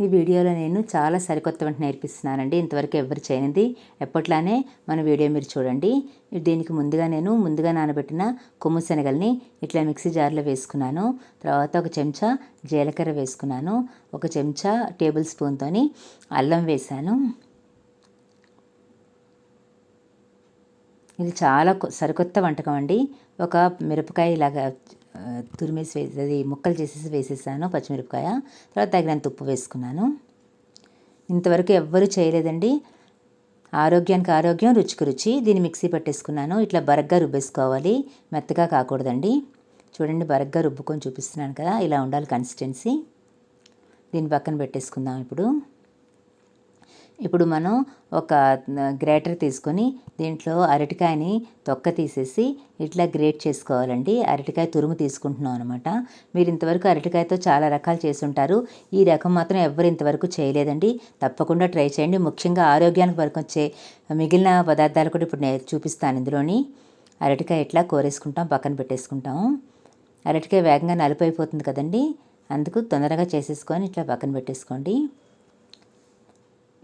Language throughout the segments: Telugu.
ఈ వీడియోలో నేను చాలా సరికొత్త వంట నేర్పిస్తున్నానండి. ఇంతవరకు ఎవరు చేయనిది. ఎప్పట్లానే మన వీడియో మీరు చూడండి. దీనికి ముందుగా నేను ముందుగా నానబెట్టిన కొమ్ము శనగల్ని ఇట్లా మిక్సీ జార్లో వేసుకున్నాను. తర్వాత ఒక చెంచా జీలకర్ర వేసుకున్నాను. ఒక చెంచా టేబుల్ స్పూన్తో అల్లం వేశాను ఇది చాలా సరికొత్త వంటకం అండి. ఒక మిరపకాయ ఇలాగా తురిమేసి వేసి అది ముక్కలు చేసేసి వేసేసాను పచ్చిమిరపకాయ. తర్వాత తగినంత ఉప్పు వేసుకున్నాను. ఇంతవరకు ఎవ్వరూ చేయలేదండి. ఆరోగ్యానికి ఆరోగ్యం రుచికి రుచి. దీన్ని మిక్సీ పట్టేసుకున్నాను. ఇట్లా బరగ్గా రుబ్బేసుకోవాలి. మెత్తగా కాకూడదండి. చూడండి బరగ్గా రుబ్బుకొని చూపిస్తున్నాను కదా ఇలా ఉండాలి కన్సిస్టెన్సీ. దీన్ని పక్కన పెట్టేసుకుందాం ఇప్పుడు. ఇప్పుడు మనం ఒక గ్రేటర్ తీసుకొని దీంట్లో అరటికాయని తొక్క తీసేసి ఇట్లా గ్రేట్ చేసుకోవాలండి. అరటికాయ తురుము తీసుకుంటున్నాం అనమాట మీరు ఇంతవరకు అరటికాయతో చాలా రకాలు చేసుంటారు ఈ రకం మాత్రం ఎవరు ఇంతవరకు చేయలేదండి. తప్పకుండా ట్రై చేయండి. ముఖ్యంగా ఆరోగ్యానికి వరకు వచ్చే మిగిలిన పదార్థాలు కూడా ఇప్పుడు నేను చూపిస్తాను ఇందులోని. అరటికాయ ఇట్లా కోరేసుకుంటాం పక్కన పెట్టేసుకుంటాం. అరటికాయ వేగంగా నలిపైపోతుంది కదండి. అందుకు తొందరగా చేసేసుకొని ఇట్లా పక్కన పెట్టేసుకోండి.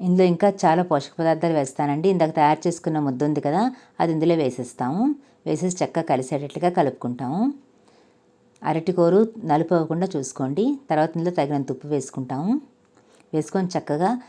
ఇందులో ఇంకా చాలా పోషక పదార్థాలు వేస్తానండి. ఇందాక తయారు చేసుకున్న ముద్ద ఉంది కదా అది ఇందులో వేసేస్తాము. వేసేసి చక్కగా కలిసేటట్లుగా కలుపుకుంటాము. అరటికూరు నలుపు అవ్వకుండా చూసుకోండి. తర్వాత ఇందులో తగినంత ఉప్పు వేసుకుంటాము. వేసుకొని చక్కగా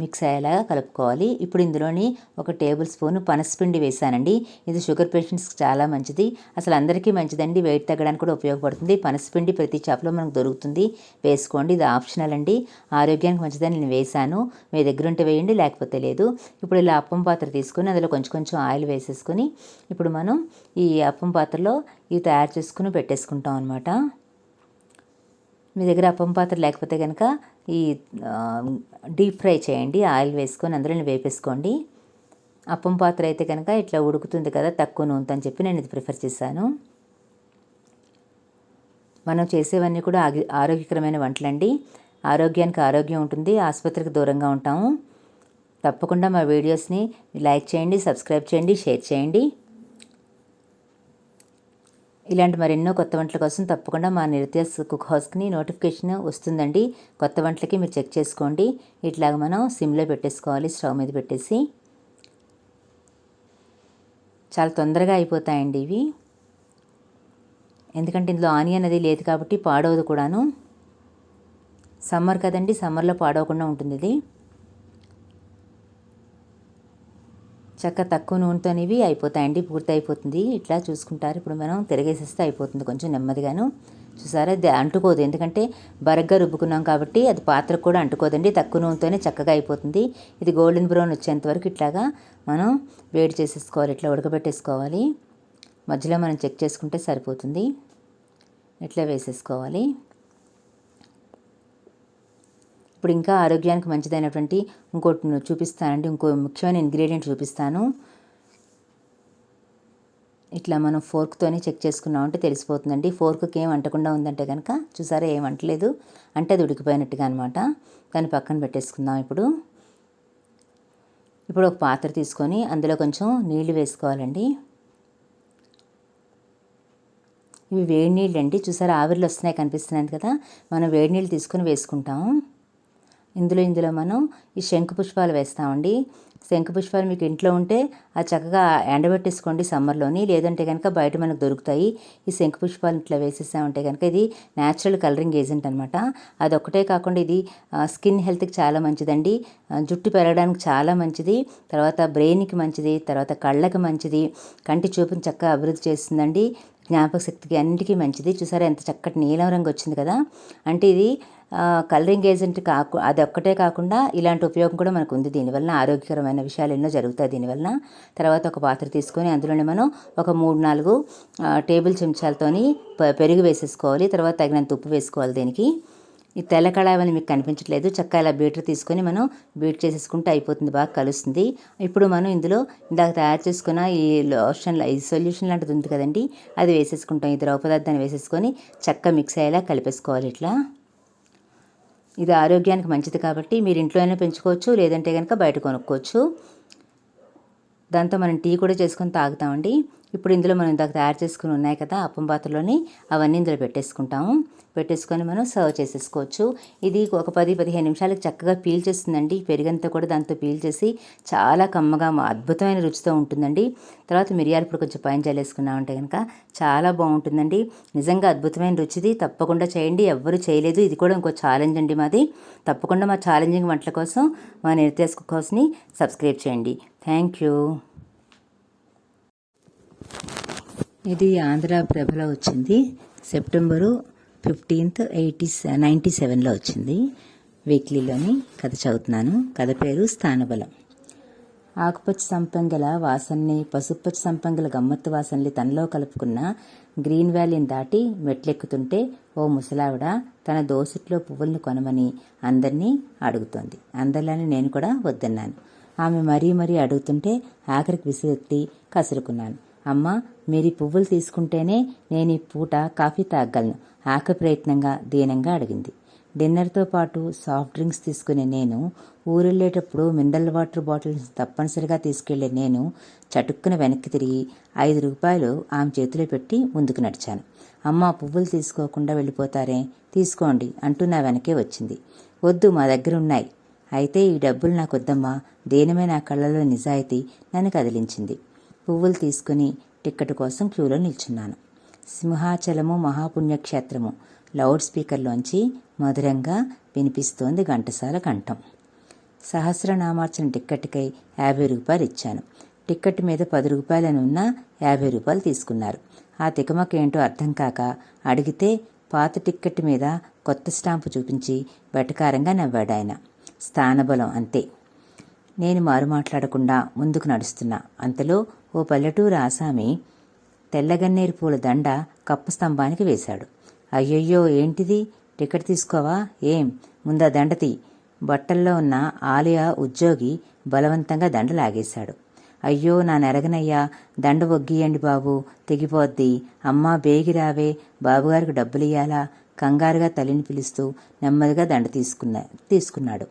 మిక్స్ అయ్యేలాగా కలుపుకోవాలి. ఇప్పుడు ఇందులోని ఒక టేబుల్ స్పూన్ పనసపిండి వేసానండి ఇది షుగర్ పేషెంట్స్కి చాలా మంచిది. అసలు అందరికీ మంచిదండి. వెయిట్ తగ్గడానికి కూడా ఉపయోగపడుతుంది. పనసపిండి ప్రతి చేపలో మనకు దొరుకుతుంది. వేసుకోండి. ఇది ఆప్షనల్ అండి. ఆరోగ్యానికి మంచిదని నేను వేసాను మీ దగ్గర ఉంటే వేయండి లేకపోతే లేదు. ఇప్పుడు ఇలా అప్పం పాత్ర తీసుకొని అందులో కొంచెం కొంచెం ఆయిల్ వేసేసుకొని ఇప్పుడు మనం ఈ అప్పం పాత్రలో ఇవి తయారు చేసుకుని పెట్టేసుకుంటాం అనమాట మీ దగ్గర అప్పం పాత్ర లేకపోతే కనుక ఈ డీప్ ఫ్రై చేయండి. ఆయిల్ వేసుకొని అందులో వేపేసుకోండి. అప్పం పాత్ర అయితే కనుక ఇట్లా ఉడుకుతుంది కదా తక్కువ నూనెతో అని చెప్పి నేను ఇది ప్రిఫర్ చేశాను. మనం చేసేవన్నీ కూడా ఆరోగ్యకరమైన వంటలండి. ఆరోగ్యానికి ఆరోగ్యం ఉంటుంది ఆసుపత్రికి దూరంగా ఉంటాము. తప్పకుండా మా వీడియోస్ని లైక్ చేయండి సబ్స్క్రైబ్ చేయండి షేర్ చేయండి. ఇలాంటి మరెన్నో కొత్త వంటల కోసం తప్పకుండా మా నిత్యస్ కుక్ హౌస్కి నోటిఫికేషన్ వస్తుందండి. కొత్త వంటలకి మీరు చెక్ చేసుకోండి. ఇట్లాగ మనం సిమ్లో పెట్టేసుకోవాలి స్టవ్ మీద పెట్టేసి. చాలా తొందరగా అయిపోతాయండి ఇవి. ఎందుకంటే ఇందులో ఆనియన్ అది లేదు కాబట్టి పాడవదు కూడాను. సమ్మర్ కదండి సమ్మర్లో పాడవకుండా ఉంటుంది ఇది. చక్క తక్కువ నూనెతోనివి అయిపోతాయండి పూర్తి అయిపోతుంది ఇట్లా చూసుకుంటారు. ఇప్పుడు మనం తిరగేసేస్తే అయిపోతుంది కొంచెం నెమ్మదిగాను. చూసారా? అది అంటుకోదు. ఎందుకంటే బరగ్గా రుబ్బుకున్నాం కాబట్టి అది పాత్ర కూడా అంటుకోదండి. తక్కువ నూనెతోనే చక్కగా అయిపోతుంది. ఇది గోల్డెన్ బ్రౌన్ వచ్చేంత వరకు ఇట్లాగా మనం వేడి చేసేసుకోవాలి. ఇట్లా ఉడకబెట్టేసుకోవాలి. మధ్యలో మనం చెక్ చేసుకుంటే సరిపోతుంది. ఇట్లా వేసేసుకోవాలి. ఇప్పుడు ఇంకా ఆరోగ్యానికి మంచిదైనటువంటి ఇంకోటి చూపిస్తానండి. ఇంకో ముఖ్యమైన ఇంగ్రీడియంట్ చూపిస్తాను. ఇట్లా మనం ఫోర్క్తోనే చెక్ చేసుకున్నాం అంటే తెలిసిపోతుందండి. ఫోర్క్కి ఏం అంటకుండా ఉందంటే కనుక చూసారా ఏం అంటలేదు. అంటే అది ఉడికిపోయినట్టుగా అనమాట దాన్ని పక్కన పెట్టేసుకుందాం ఇప్పుడు. ఇప్పుడు ఒక పాత్ర తీసుకొని అందులో కొంచెం నీళ్ళు వేసుకోవాలండి. ఇవి వేడి నీళ్ళు అండి. చూసారా ఆవిరిలో వస్తున్నాయి కనిపిస్తున్నాయి కదా. మనం వేడి నీళ్ళు తీసుకొని వేసుకుంటాము ఇందులో ఇందులో మనం ఈ శంకు పుష్పాలు వేస్తామండి. శంకు పుష్పాలు మీకు ఇంట్లో ఉంటే అది చక్కగా ఎండబెట్టేసుకోండి సమ్మర్లోని. లేదంటే కనుక బయట మనకు దొరుకుతాయి. ఈ శంకు పుష్పాలు ఇట్లా వేసేసామంటే కనుక ఇది న్యాచురల్ కలరింగ్ ఏజెంట్ అనమాట అది ఒకటే కాకుండా ఇది స్కిన్ హెల్త్కి చాలా మంచిదండి. జుట్టు పెరగడానికి చాలా మంచిది. తర్వాత బ్రెయిన్కి మంచిది తర్వాత కళ్ళకి మంచిది కంటి చూపుని చక్కగా అభివృద్ధి చేస్తుందండి. జ్ఞాపక శక్తికి అన్నిటికీ మంచిది. చూసారా ఎంత చక్కటి నీలం రంగు వచ్చింది కదా. అంటే ఇది కలరింగ్ ఏజెంట్ కాకు అది ఒక్కటే కాకుండా ఇలాంటి ఉపయోగం కూడా మనకు ఉంది దీనివల్ల ఆరోగ్యకరమైన విషయాలు ఎన్నో జరుగుతాయి దీనివల్ల తర్వాత ఒక పాత్ర తీసుకొని అందులోనే మనం ఒక మూడు నాలుగు టేబుల్ చెంచాలతోని పెరుగు వేసేసుకోవాలి. తర్వాత తగినంత ఉప్పు వేసుకోవాలి దీనికి. ఈ తెల్ల కళాయి మీకు కనిపించట్లేదు. చక్క ఇలా బీటర్ తీసుకొని మనం బీట్ చేసేసుకుంటే అయిపోతుంది బాగా కలుస్తుంది. ఇప్పుడు మనం ఇందులో ఇందాక తయారు చేసుకున్న ఈ లోషన్ ఈ సొల్యూషన్ లాంటిది ఉంది కదండి. అది వేసేసుకుంటాం. ఈ ద్రవ పదార్థాన్ని వేసేసుకొని చక్కగా మిక్స్ అయ్యేలా కలిపేసుకోవాలి ఇట్లా. ఇది ఆరోగ్యానికి మంచిది కాబట్టి మీరు ఇంట్లోనే పెంచుకోవచ్చు లేదంటే కనుక బయట కొనుక్కోవచ్చు. దాంతో మనం టీ కూడా చేసుకొని తాగుతామండి. ఇప్పుడు ఇందులో మనం ఇందాక తయారు చేసుకుని ఉన్నాయి కదా అప్పం పాత్రలోని అవన్నీ ఇందులో పెట్టేసుకుంటాము. పెట్టేసుకొని మనం సర్వ్ చేసేసుకోవచ్చు. ఇది ఒక పది పదిహేను నిమిషాలకు చక్కగా పీల్ చేస్తుందండి. పెరుగంతా కూడా దాంతో పీల్ చేసి చాలా కమ్మగా మా అద్భుతమైన రుచితో ఉంటుందండి. తర్వాత మిరియాలు పొడి కొంచెం పైన చల్లేసుకున్నామంటే కనుక చాలా బాగుంటుందండి. నిజంగా అద్భుతమైన రుచిది. తప్పకుండా చేయండి. ఎవ్వరు చేయలేదు. ఇది కూడా ఇంకో ఛాలెంజ్ అండి మాది. తప్పకుండా మా ఛాలెంజింగ్ వంటల కోసం మా నిర్దేశ్ కోస్ని సబ్స్క్రైబ్ చేయండి. థ్యాంక్ యూ ఇది ఆంధ్ర ప్రభలో వచ్చింది. సెప్టెంబరు ఫిఫ్టీన్త్ ఎయిటీ నైంటీ సెవెన్లో వచ్చింది. వీక్లీలోని కథ చదువుతున్నాను. కథ పేరు స్థానబలం. ఆకుపచ్చ సంపంగల వాసనని పసుపచ్చ సంపంగల గమ్మత్తు వాసనని తనలో కలుపుకున్న గ్రీన్ వ్యాలీని దాటి మెట్లెక్కుతుంటే ఓ ముసలావిడ తన దోసిట్లో పువ్వులను కొనమని అందరినీ అడుగుతోంది. అందరిలానే నేను కూడా వద్దన్నాను. ఆమె మరీ మరీ అడుగుతుంటే ఆఖరికి విసిరెత్తి కసురుకున్నాను. అమ్మ మీరు ఈ పువ్వులు తీసుకుంటేనే నేను ఈ పూట కాఫీ తాగలను ఆక ప్రయత్నంగా దీనంగా అడిగింది. డిన్నర్తో పాటు సాఫ్ట్ డ్రింక్స్ తీసుకునే నేను ఊరెళ్ళేటప్పుడు మినరల్ వాటర్ బాటిల్స్ తప్పనిసరిగా తీసుకెళ్ళే నేను చటుక్కున వెనక్కి తిరిగి ఐదు రూపాయలు ఆమె చేతిలో పెట్టి ముందుకు నడిచాను. అమ్మ పువ్వులు తీసుకోకుండా వెళ్ళిపోతారే తీసుకోండి అంటూ నా వెనకే వచ్చింది. వద్దు మా దగ్గర ఉన్నాయి అయితే ఈ డబ్బులు నాకు వద్దమ్మా దేనిమే నా కళ్ళలో నిజాయితీ నన్ను కదిలించింది. పువ్వులు తీసుకుని టిక్కెట్ కోసం క్యూలో నిల్చున్నాను. సింహాచలము మహాపుణ్యక్షేత్రము. లౌడ్ స్పీకర్లోంచి మధురంగా వినిపిస్తోంది ఘంటసాల కంఠం. సహస్రనామార్చన టిక్కెట్కై యాభై రూపాయలు ఇచ్చాను. టిక్కెట్ మీద పది రూపాయలనున్న యాభై రూపాయలు తీసుకున్నారు. ఆ తికమకేంటో అర్థం కాక అడిగితే పాత టిక్కెట్ మీద కొత్త స్టాంపు చూపించి బెటకారంగా నవ్వాడు ఆయన. స్థానబలం అంతే. నేను మారు మాట్లాడకుండా ముందుకు నడుస్తున్నా. అంతలో ఓ పల్లెటూరు ఆసామి తెల్లగన్నేరు పూల దండ కప్పు స్తంభానికి వేశాడు. అయ్యయ్యో ఏంటిది? టికెట్ తీసుకోవా? ఏం? ముందా దండతి బట్టల్లో ఉన్న ఆలయ ఉద్యోగి బలవంతంగా దండ లాగేశాడు. అయ్యో నా నెరగనయ్యా దండ ఒగ్గియండి బాబు తెగిపోద్ది. అమ్మా బేగిరావే బాబుగారికి డబ్బులియ్యాలా? కంగారుగా తల్లిని పిలుస్తూ నెమ్మదిగా దండ తీసుకున్నా తీసుకున్నాడు.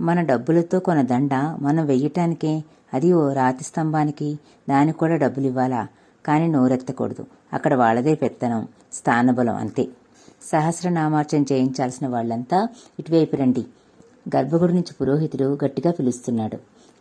మన డబ్బులతో కొన్న దండ మనం వెయ్యటానికే? అది ఓ రాతి స్తంభానికి. దానికి కూడా డబ్బులు ఇవ్వాలా కానీ నోరెత్తకూడదు. అక్కడ వాళ్ళదే పెత్తనం స్థానబలం అంతే. సహస్రనామార్చన చేయించాల్సిన వాళ్ళంతా ఇటువైపు రండి. గర్భగుడి నుంచి పురోహితుడు గట్టిగా పిలుస్తున్నాడు.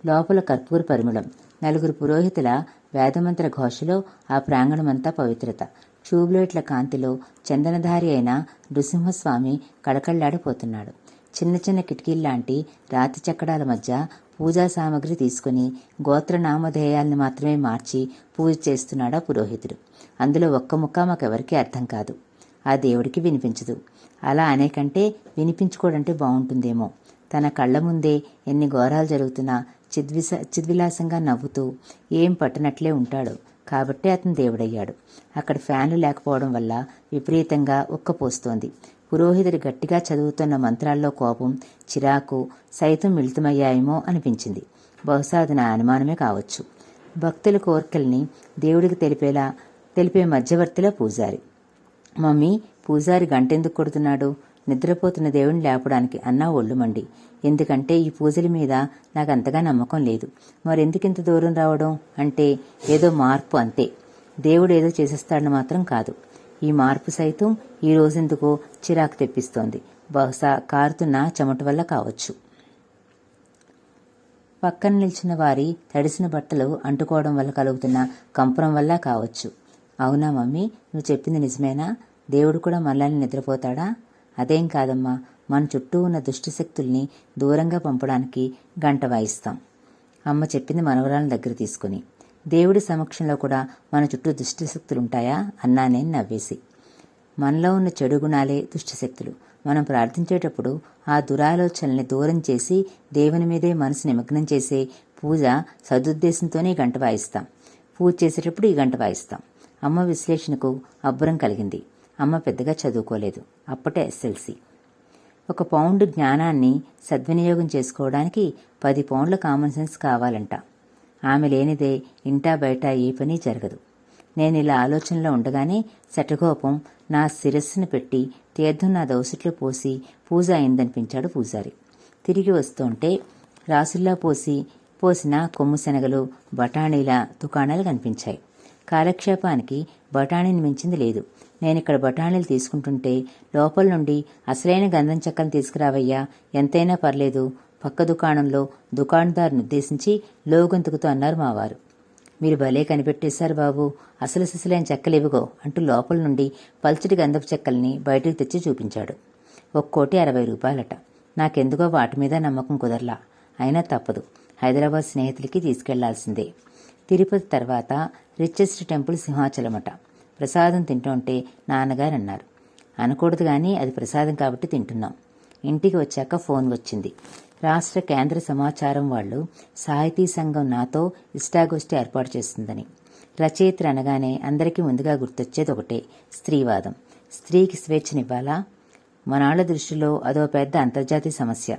లోపల కర్పూర పరిమళం. నలుగురు పురోహితుల వేదమంత్ర ఘోషలో ఆ ప్రాంగణమంతా పవిత్రత. ట్యూబ్లైట్ల కాంతిలో చందనధారి అయిన నృసింహస్వామి కళకళ్ళాడిపోతున్నాడు. చిన్న చిన్న కిటికీల్లాంటి రాతి చక్కడాల మధ్య పూజా సామాగ్రి తీసుకుని గోత్ర నామధేయాల్ని మాత్రమే మార్చి పూజ చేస్తున్నాడా పురోహితుడు. అందులో ఒక్క ముక్క మాకెవరికీ అర్థం కాదు. ఆ దేవుడికి వినిపించదు. అలా అనేకంటే వినిపించుకోడంటే బాగుంటుందేమో తన కళ్ళ ముందే ఎన్ని ఘోరాలు జరుగుతున్నా చిద్విస చిద్విలాసంగా నవ్వుతూ ఏం పట్టనట్లే ఉంటాడు. కాబట్టే అతను దేవుడయ్యాడు. అక్కడ ఫ్యాన్లు లేకపోవడం వల్ల విపరీతంగా ఉక్కపోస్తోంది. పురోహితుడు గట్టిగా చదువుతున్న మంత్రాల్లో కోపం చిరాకు సైతం మిళితమయ్యాయేమో అనిపించింది. బహుశా అది నా అనుమానమే కావచ్చు. భక్తుల కోర్కెల్ని దేవుడికి తెలిపేలా తెలిపే మధ్యవర్తిలో పూజారి. మమ్మీ పూజారి గంటెందుకు కొడుతున్నాడు? నిద్రపోతున్న దేవుణ్ణి లేపడానికి అన్నా ఒళ్ళు మండి ఎందుకంటే ఈ పూజల మీద నాకు అంతగా నమ్మకం లేదు. మరెందుకింత దూరం రావడం? అంటే ఏదో మార్పు అంతే. దేవుడు ఏదో చేసేస్తాడని మాత్రం కాదు. ఈ మార్పు సైతం ఈ రోజెందుకో చిరాకు తెప్పిస్తోంది. బహుశా కారుతున్న చెమట వల్ల కావచ్చు. పక్కన నిలిచిన వారి తడిసిన బట్టలు అంటుకోవడం వల్ల కలుగుతున్న కంపనం వల్ల కావచ్చు. అవునా మమ్మీ? నువ్వు చెప్పింది నిజమేనా? దేవుడు కూడా మనల్ని నిద్రపోతాడా? అదేం కాదమ్మా. మన చుట్టూ ఉన్న దుష్టశక్తుల్ని దూరంగా పంపడానికి గంట వాయిస్తాం. అమ్మ చెప్పింది మనవరాలను దగ్గర తీసుకుని. దేవుడి సమక్షంలో కూడా మన చుట్టూ దుష్టశక్తులుంటాయా? అన్నా నేను నవ్వేసి. మనలో ఉన్న చెడు గుణాలే దుష్టశక్తులు. మనం ప్రార్థించేటప్పుడు ఆ దురాలోచనల్ని దూరం చేసి దేవుని మీదే మనసు నిమగ్నం చేసే పూజ సదుద్దేశంతోనే గంట వాయిస్తాం. పూజ చేసేటప్పుడు ఈ గంట వాయిస్తాం. అమ్మ విశ్లేషణకు అబ్బురం కలిగింది. అమ్మ పెద్దగా చదువుకోలేదు. అప్పటే ఎస్ఎల్సి. ఒక పౌండ్ జ్ఞానాన్ని సద్వినియోగం చేసుకోవడానికి పది పౌండ్ల కామన్ సెన్స్ కావాలంట. ఆమె లేనిదే ఇంటా బయట ఏ పని జరగదు. నేను ఇలా ఆలోచనలో ఉండగానే శటగోపం నా శిరస్సును పెట్టి తీర్థం నా దోసిట్లో పోసి పూజ అయిందనిపించాడు పూజారి. తిరిగి వస్తుంటే రాసుల్లా పోసి పోసిన కొమ్ము శనగలు బఠానీల దుకాణాలు కనిపించాయి. కాలక్షేపానికి బఠానీని మించింది లేదు. నేను ఇక్కడ బఠానీలు తీసుకుంటుంటే లోపల నుండి అసలైన గంధం చెక్కలు తీసుకురావయ్యా ఎంతైనా పర్లేదు పక్క దుకాణంలో దుకాణదారునుద్దేశించి లోగొంతుకుతూ అన్నారు మావారు. మీరు భలే కనిపెట్టేశారు బాబు. అసలు సిసలైన చెక్కలు అంటూ లోపల నుండి పల్చటి గంధపు చెక్కల్ని బయటకు తెచ్చి చూపించాడు. ఒక్కోటి అరవై రూపాయలట. నాకెందుకో వాటి మీద నమ్మకం కుదరలా. అయినా తప్పదు. హైదరాబాద్ స్నేహితులకి తీసుకెళ్ళాల్సిందే. తిరుపతి తర్వాత రిచెస్ట్ టెంపుల్ సింహాచలమట. ప్రసాదం తింటుంటే నాన్నగారు అన్నారు అనకూడదు కానీ అది ప్రసాదం కాబట్టి తింటున్నాం. ఇంటికి వచ్చాక ఫోన్ వచ్చింది. రాష్ట్ర కేంద్ర సమాచారం వాళ్ళు సాహితీ సంఘం నాతో ఇష్టాగోష్ఠి ఏర్పాటు చేస్తుందని. రచయిత్ర అనగానే అందరికీ ముందుగా గుర్తొచ్చేది ఒకటే స్త్రీవాదం. స్త్రీకి స్వేచ్ఛనివ్వాలా? మనాళ్ళ దృష్టిలో అదో పెద్ద అంతర్జాతీయ సమస్య.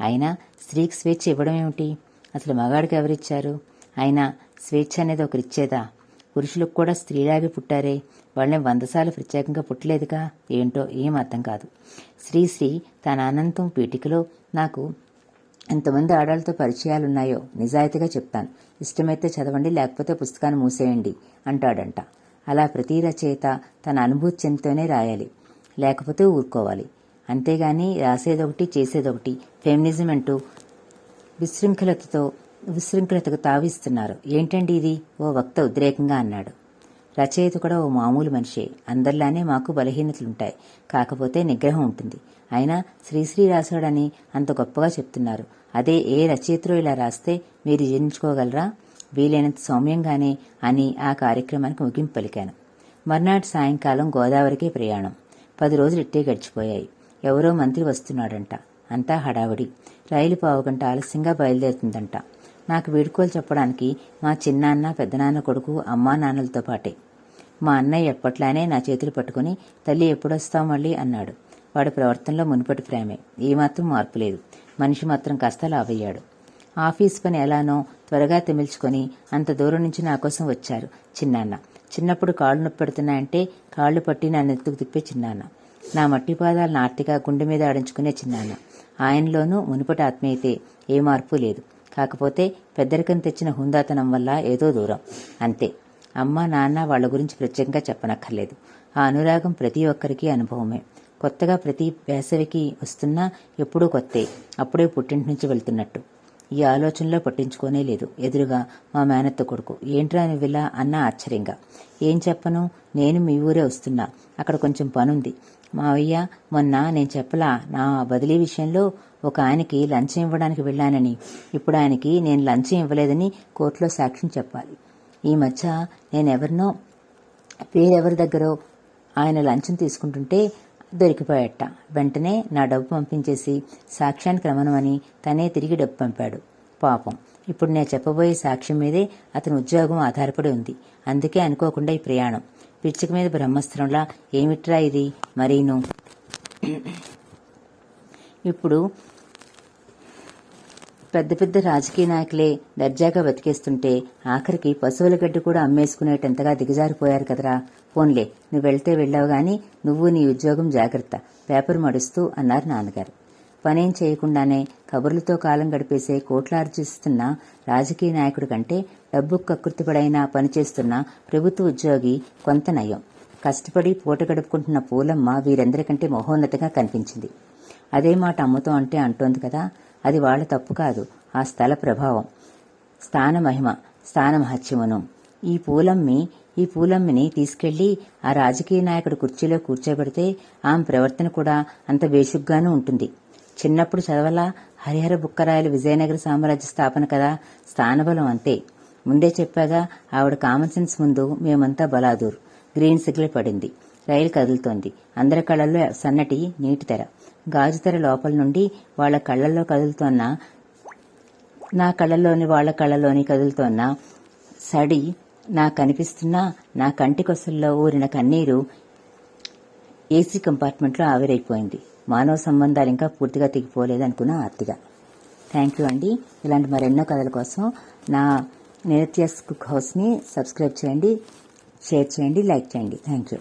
అయినా స్త్రీకి స్వేచ్ఛ ఇవ్వడం ఏమిటి? అసలు మగాడికి ఎవరిచ్చారు? అయినా స్వేచ్ఛ అనేది ఒకరిచ్చేదా? పురుషులకు కూడా స్త్రీలాగే పుట్టారే? వాళ్ళని వందసార్లు ప్రత్యేకంగా పుట్టలేదుగా? ఏంటో ఏం అర్థం కాదు. శ్రీశ్రీ తన అనంతం పీఠికలో నాకు ఎంతమంది ఆడాలతో పరిచయాలున్నాయో నిజాయితీగా చెప్తాను. ఇష్టమైతే చదవండి లేకపోతే పుస్తకాన్ని మూసేయండి అంటాడంట. అలా ప్రతి రచయిత తన అనుభూతి చెందుతూనే రాయాలి లేకపోతే ఊరుకోవాలి. అంతేగాని రాసేదొకటి చేసేదొకటి ఫెమినిజం అంటూ విశృంఖలతతో విశృంఖలతకు తావిస్తున్నారు. ఏంటండి ఇది? ఓ వక్త ఉద్రేకంగా అన్నాడు. రచయిత కూడా ఓ మామూలు మనిషే. అందరిలానే మాకు బలహీనతలుంటాయి. కాకపోతే నిగ్రహం ఉంటుంది. అయినా శ్రీశ్రీ రాశాడని అంత గొప్పగా చెప్తున్నారు. అదే ఏ రచయితలో ఇలా రాస్తే మీరు జీర్ణించుకోగలరా వీలైనంత సౌమ్యంగానే అని ఆ కార్యక్రమానికి ముగింపు పలికాను. మర్నాటి సాయంకాలం గోదావరికే ప్రయాణం. పది రోజులు ఇట్టే గడిచిపోయాయి. ఎవరో మంత్రి వస్తున్నాడంట. అంతా హడావిడి. రైలు పావుగంట ఆలస్యంగా బయలుదేరుతుందంట. నాకు వీడుకోలు చెప్పడానికి మా చిన్నాన్న పెద్దనాన్న కొడుకు అమ్మా నాన్నలతో పాటే. మా అన్నయ్య ఎప్పట్లానే నా చేతులు పట్టుకుని తల్లి ఎప్పుడొస్తావు మళ్ళీ? అన్నాడు. వాడి ప్రవర్తనలో మునుపటి ప్రేమే. ఏమాత్రం మార్పు లేదు. మనిషి మాత్రం కాస్త లావయ్యాడు. ఆఫీస్ పని ఎలానో త్వరగా తెమిల్చుకొని అంత దూరం నుంచి నా కోసం వచ్చారు చిన్నాన్న. చిన్నప్పుడు కాళ్ళు నొప్పి పెడుతున్నాయంటే కాళ్ళు పట్టి నా నెత్తుకు తిప్పే చిన్నాన్న. నా మట్టి పాదాలు నార్తిగా గుండె మీద ఆడించుకునే చిన్నాన్న. ఆయనలోనూ మునుపటి ఆత్మీయతే ఏ మార్పు లేదు. కాకపోతే పెద్దరికం తెచ్చిన హుందాతనం వల్ల ఏదో దూరం. అంతే. అమ్మ నాన్న వాళ్ళ గురించి ప్రత్యేకంగా చెప్పనక్కర్లేదు. ఆ అనురాగం ప్రతి ఒక్కరికి అనుభవమే. కొత్తగా ప్రతి వేసవికి వస్తున్నా ఎప్పుడూ కొత్తే అప్పుడే పుట్టింటి నుంచి వెళ్తున్నట్టు. ఈ ఆలోచనలో పట్టించుకోనే లేదు. ఎదురుగా మా మేనత్త కొడుకు. ఏంట్రా నువ్విలా? అన్న ఆశ్చర్యంగా. ఏం చెప్పను? నేను మీ ఊరే వస్తున్నా. అక్కడ కొంచెం పనుంది. మావయ్య మొన్న నేను చెప్పలా నా బదిలీ విషయంలో ఒక ఆయనకి లంచం ఇవ్వడానికి వెళ్ళానని. ఇప్పుడు ఆయనకి నేను లంచం ఇవ్వలేదని కోర్టులో సాక్ష్యం చెప్పాలి. ఈ మధ్య నేనెవరినో పేరెవరి దగ్గరో ఆయన లంచం తీసుకుంటుంటే దొరికిపోయట. వెంటనే నా డబ్బు పంపించేసి సాక్ష్యానికి రమణమని తనే తిరిగి డబ్బు పంపాడు. పాపం. ఇప్పుడు నేను చెప్పబోయే సాక్ష్యం మీదే అతని ఉద్యోగం ఆధారపడి ఉంది. అందుకే అనుకోకుండా ఈ ప్రయాణం. పిచ్చిక మీద బ్రహ్మస్త్రంలా ఏమిట్రా ఇది? మరీను. ఇప్పుడు పెద్ద పెద్ద రాజకీయ నాయకులే దర్జాగా బతికేస్తుంటే ఆఖరికి పశువుల గడ్డి కూడా అమ్మేసుకునేటంతగా దిగజారిపోయారు కదరా. పోన్లే నువ్వు వెళ్తే వెళ్ళావు గాని నువ్వు నీ ఉద్యోగం జాగ్రత్త పేపర్ మడుస్తూ అన్నారు నాన్నగారు. పనేం చేయకుండానే కబుర్లతో కాలం గడిపేసే కోట్లార్జిస్తున్న రాజకీయ నాయకుడి కంటే డబ్బు కకృతిపడైనా పనిచేస్తున్న ప్రభుత్వ ఉద్యోగి కొంత నయం. కష్టపడి పూట గడుపుకుంటున్న పూలమ్మ వీరందరికంటే మహోన్నతంగా కనిపించింది. అదే మాట అమ్మతో అంటే అంటోంది కదా అది వాళ్ళ తప్పు కాదు. ఆ స్థల ప్రభావం. స్థాన మహిమ స్థాన మహత్యమును ఈ పూలమ్మి ఈ పూలమ్మిని తీసుకెళ్ళి ఆ రాజకీయ నాయకుడు కుర్చీలో కూర్చోబెడితే ఆమె ప్రవర్తన కూడా అంత బేషుగ్గానూ ఉంటుంది. చిన్నప్పుడు చదవలా హరిహర బుక్కరాయలు విజయనగర సామ్రాజ్య స్థాపన కదా స్థానబలం అంతే. ముందే చెప్పాగా ఆవిడ కామన్ సెన్స్ ముందు మేమంతా బలాదూర్. గ్రీన్ సిగ్నల్ పడింది. రైలు కదులుతోంది. అందరి కళ్ళల్లో సన్నటి నీటి తెర. గాజుతెర లోపల నుండి వాళ్ళ కళ్ళల్లో కదులుతోన్న నా కళ్ళలోని వాళ్ళ కళ్ళలోని కదులుతోన్న సడి నా కనిపిస్తున్నా నా కంటికొసల్లో ఊరిన కన్నీరు ఏసీ కంపార్ట్మెంట్లో ఆవిరైపోయింది. మానవ సంబంధాలు ఇంకా పూర్తిగా తెగిపోలేదనుకున్న ఆర్తిగా. థ్యాంక్ యూ అండి. ఇలాంటి మరెన్నో కథల కోసం నా నేత్యస్ కుక్ హౌస్ని సబ్స్క్రైబ్ చేయండి షేర్ చేయండి లైక్ చేయండి. Thank you